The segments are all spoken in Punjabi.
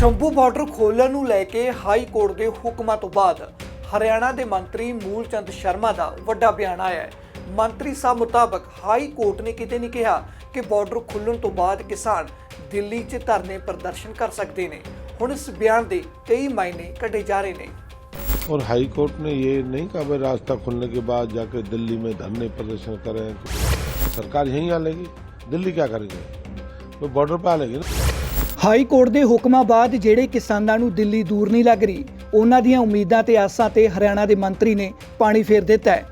ਸ਼ੰਭੂ ਬਾਰਡਰ ਖੋਲ੍ਹਣ ਨੂੰ ਲੈ ਕੇ ਹਾਈ ਕੋਰਟ ਦੇ ਹੁਕਮਾਂ ਤੋਂ ਬਾਅਦ ਹਰਿਆਣਾ ਦੇ ਮੰਤਰੀ ਮੂਲਚੰਦ ਸ਼ਰਮਾ ਦਾ ਵੱਡਾ ਬਿਆਨ ਆਇਆ ਹੈ ਮੰਤਰੀ ਸਾਹਿਬ ਮੁਤਾਬਕ ਹਾਈ ਕੋਰਟ ਨੇ ਕਿਤੇ ਨਹੀਂ ਕਿਹਾ ਕਿ ਬਾਰਡਰ ਖੁੱਲ੍ਹਣ ਤੋਂ ਬਾਅਦ ਕਿਸਾਨ ਦਿੱਲੀ 'ਚ ਧਰਨੇ ਪ੍ਰਦਰਸ਼ਨ ਕਰ ਸਕਦੇ ਨੇ ਹੁਣ ਇਸ ਬਿਆਨ ਦੇ ਕਈ ਮਾਇਨੇ ਕੱਢੇ ਜਾ ਰਹੇ ਨੇ और हाई कोर्ट ने ये नहीं कहा भाई रास्ता खुलने के बाद जाकर दिल्ली में धरने प्रदर्शन करें सरकार यहीं आ लेगी दिल्ली क्या करेंगे वो बॉर्डर पे आ लेगी ना ਹਾਈ ਕੋਰਟ ਦੇ ਹੁਕਮਾਂ ਬਾਅਦ ਜਿਹੜੇ ਕਿਸਾਨਾਂ ਨੂੰ ਦਿੱਲੀ ਦੂਰ ਨਹੀਂ ਲੱਗ ਰਹੀ, ਉਹਨਾਂ ਦੀਆਂ ਉਮੀਦਾਂ ਤੇ ਆਸਾਂ ਤੇ ਹਰਿਆਣਾ ਦੇ ਮੰਤਰੀ ਨੇ ਪਾਣੀ ਫੇਰ ਦਿੱਤਾ ਹੈ।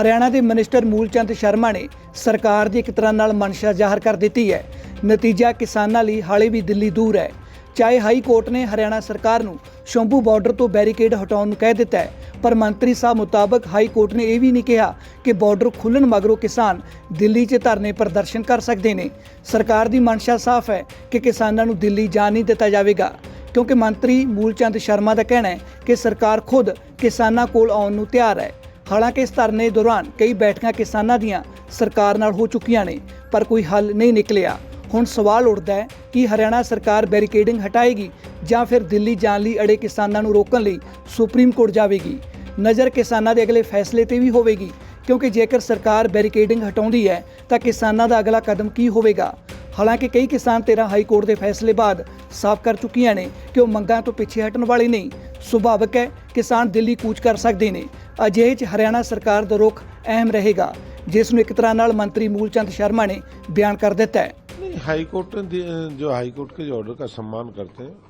ਹਰਿਆਣਾ ਦੇ ਮਿਨਿਸਟਰ ਮੂਲਚੰਦ ਸ਼ਰਮਾ ਨੇ ਸਰਕਾਰ ਦੀ ਇੱਕ ਤਰ੍ਹਾਂ ਨਾਲ ਮਨਸ਼ਾ ਜ਼ਾਹਰ ਕਰ ਦਿੱਤੀ ਹੈ। ਨਤੀਜਾ ਕਿਸਾਨਾਂ ਲਈ ਹਾਲੇ ਵੀ ਦਿੱਲੀ ਦੂਰ ਹੈ। ਚਾਹੇ ਹਾਈ ਕੋਰਟ ਨੇ ਹਰਿਆਣਾ ਸਰਕਾਰ ਨੂੰ ਸ਼ੰਭੂ ਬਾਰਡਰ ਤੋਂ ਬੈਰੀਕੇਡ ਹਟਾਉਣ ਨੂੰ ਕਹਿ ਦਿੱਤਾ ਹੈ, ਪਰ ਮੰਤਰੀ ਸਾਹਿਬ ਮੁਤਾਬਕ ਹਾਈ ਕੋਰਟ ਨੇ ਇਹ ਵੀ ਨਹੀਂ ਕਿਹਾ ਕਿ ਬਾਰਡਰ ਖੁੱਲਣ ਮਗਰੋਂ ਕਿਸਾਨ ਦਿੱਲੀ 'ਚ ਧਰਨੇ ਪ੍ਰਦਰਸ਼ਨ ਕਰ ਸਕਦੇ ਨੇ। ਸਰਕਾਰ ਦੀ ਮਨਸ਼ਾ ਸਾਫ਼ ਹੈ ਕਿ ਕਿਸਾਨਾਂ ਨੂੰ ਦਿੱਲੀ ਜਾਣ ਨਹੀਂ ਦਿੱਤਾ ਜਾਵੇਗਾ, ਕਿਉਂਕਿ ਮੰਤਰੀ ਮੂਲਚੰਦ ਸ਼ਰਮਾ ਦਾ ਕਹਿਣਾ ਹੈ ਕਿ ਸਰਕਾਰ ਖੁਦ ਕਿਸਾਨਾਂ ਕੋਲ ਆਉਣ ਨੂੰ ਤਿਆਰ ਹੈ। ਹਾਲਾਂਕਿ ਇਸ ਧਰਨੇ ਦੌਰਾਨ ਕਈ ਬੈਠਕਾਂ ਕਿਸਾਨਾਂ ਦੀਆਂ ਸਰਕਾਰ ਨਾਲ ਹੋ ਚੁੱਕੀਆਂ ਨੇ, ਪਰ ਕੋਈ ਹੱਲ ਨਹੀਂ ਨਿਕਲਿਆ। ਹੁਣ ਸਵਾਲ ਉੱਠਦਾ ਹੈ ਕਿ ਹਰਿਆਣਾ ਸਰਕਾਰ ਬੈਰੀਕੇਡਿੰਗ ਹਟਾਏਗੀ ਜਾਂ ਫਿਰ ਦਿੱਲੀ ਜਾਣ ਲਈ ਅੜੇ ਕਿਸਾਨਾਂ ਨੂੰ ਰੋਕਣ ਲਈ ਸੁਪਰੀਮ ਕੋਰਟ ਜਾਵੇਗੀ। ਨਜ਼ਰ ਕਿਸਾਨਾਂ ਦੇ ਅਗਲੇ ਫੈਸਲੇ ਤੇ ਵੀ ਹੋਵੇਗੀ, ਕਿਉਂਕਿ ਜੇਕਰ ਸਰਕਾਰ ਬੈਰੀਕੇਡਿੰਗ ਹਟਾਉਂਦੀ ਹੈ, ਤਾਂ ਕਿਸਾਨਾਂ ਦਾ ਅਗਲਾ ਕਦਮ ਕੀ ਹੋਵੇਗਾ? ਹਾਲਾਂਕਿ ਕਈ ਕਿਸਾਨ 13 ਹਾਈ ਕੋਰਟ ਦੇ ਫੈਸਲੇ ਬਾਅਦ ਸਾਫ਼ ਕਰ ਚੁੱਕੀਆਂ ਨੇ ਕਿ ਉਹ ਮੰਗਾਂ ਤੋਂ ਪਿੱਛੇ ਹਟਣ ਵਾਲੇ ਨਹੀਂ। ਸੁਭਾਵਿਕ ਹੈ, ਕਿਸਾਨ ਦਿੱਲੀ ਕੂਚ ਕਰ ਸਕਦੇ ਨੇ। ਅਜਿਹੇ 'ਚ ਹਰਿਆਣਾ ਸਰਕਾਰ ਦਾ ਰੁਖ ਅਹਿਮ ਰਹੇਗਾ। ਜਿਸ ਨੂੰ ਇੱਕ ਤਰ੍ਹਾਂ ਨਾਲ ਮੰਤਰੀ ਮੂਲਚੰਦ ਸ਼ਰਮਾ ਨੇ ਬਿਆਨ ਕਰ ਦਿੱਤਾ ਹੈ। नहीं हाई कोर्ट ने जो हाई कोर्ट के जो ऑर्डर का सम्मान करते हैं,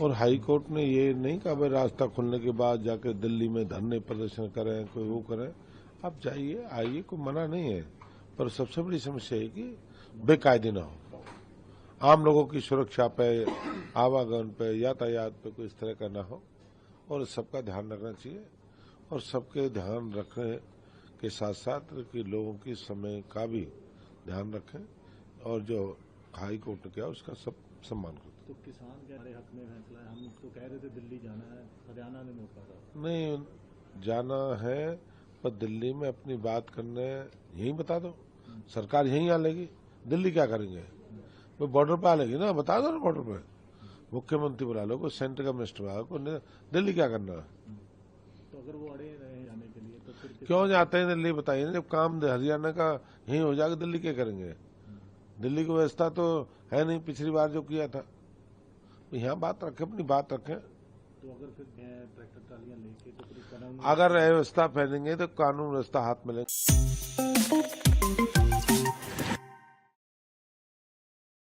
और हाई कोर्ट ने ये नहीं कहा, भाई रास्ता खुलने के बाद जाकर दिल्ली में धरने प्रदर्शन करें, कोई वो करें। आप जाइए, आइए, कोई मना नहीं है। पर सबसे बड़ी समस्या है कि बेकायदे ना हो। आम लोगों की सुरक्षा पे, आवागमन पे, यातायात पे कोई इस तरह का ना हो, और सबका ध्यान रखना चाहिए, और सबके ध्यान रखने के साथ साथ कि लोगों के समय का भी ध्यान रखें। और जो हाई कोर्ट ने किया उसका सब सम्मान करें तो किसान के हमारे हक में फैसला है। हम तो कह रहे थे दिल्ली जाना है। हरियाणा ने मौका था। नहीं जाना है पर दिल्ली में अपनी बात करने यहीं बता दो। सरकार यहीं आ लेगी। दिल्ली क्या करेंगे? वो बॉर्डर पे आ लेगी ना? बता दो ना बॉर्डर पे। मुख्यमंत्री बुला लो कोई सेंटर का मिनिस्टर बुला लो कोई दिल्ली क्या करना है? तो अगर वो अड़े रहे जाने के लिए तो फिर क्यों जाते हैं दिल्ली? बताइए जब काम हरियाणा का यहीं हो जाएगा दिल्ली क्या करेंगे? दिल्ली की व्यवस्था तो है नहीं पिछली बार जो किया था। तो यहाँ बात रखें अपनी बात रखें। तो अगर फिर ट्रैक्टर ट्रालियाँ लेके तो फिर कानून अगर व्यवस्था फैलेंगे तो कानून व्यवस्था हाथ में लेंगे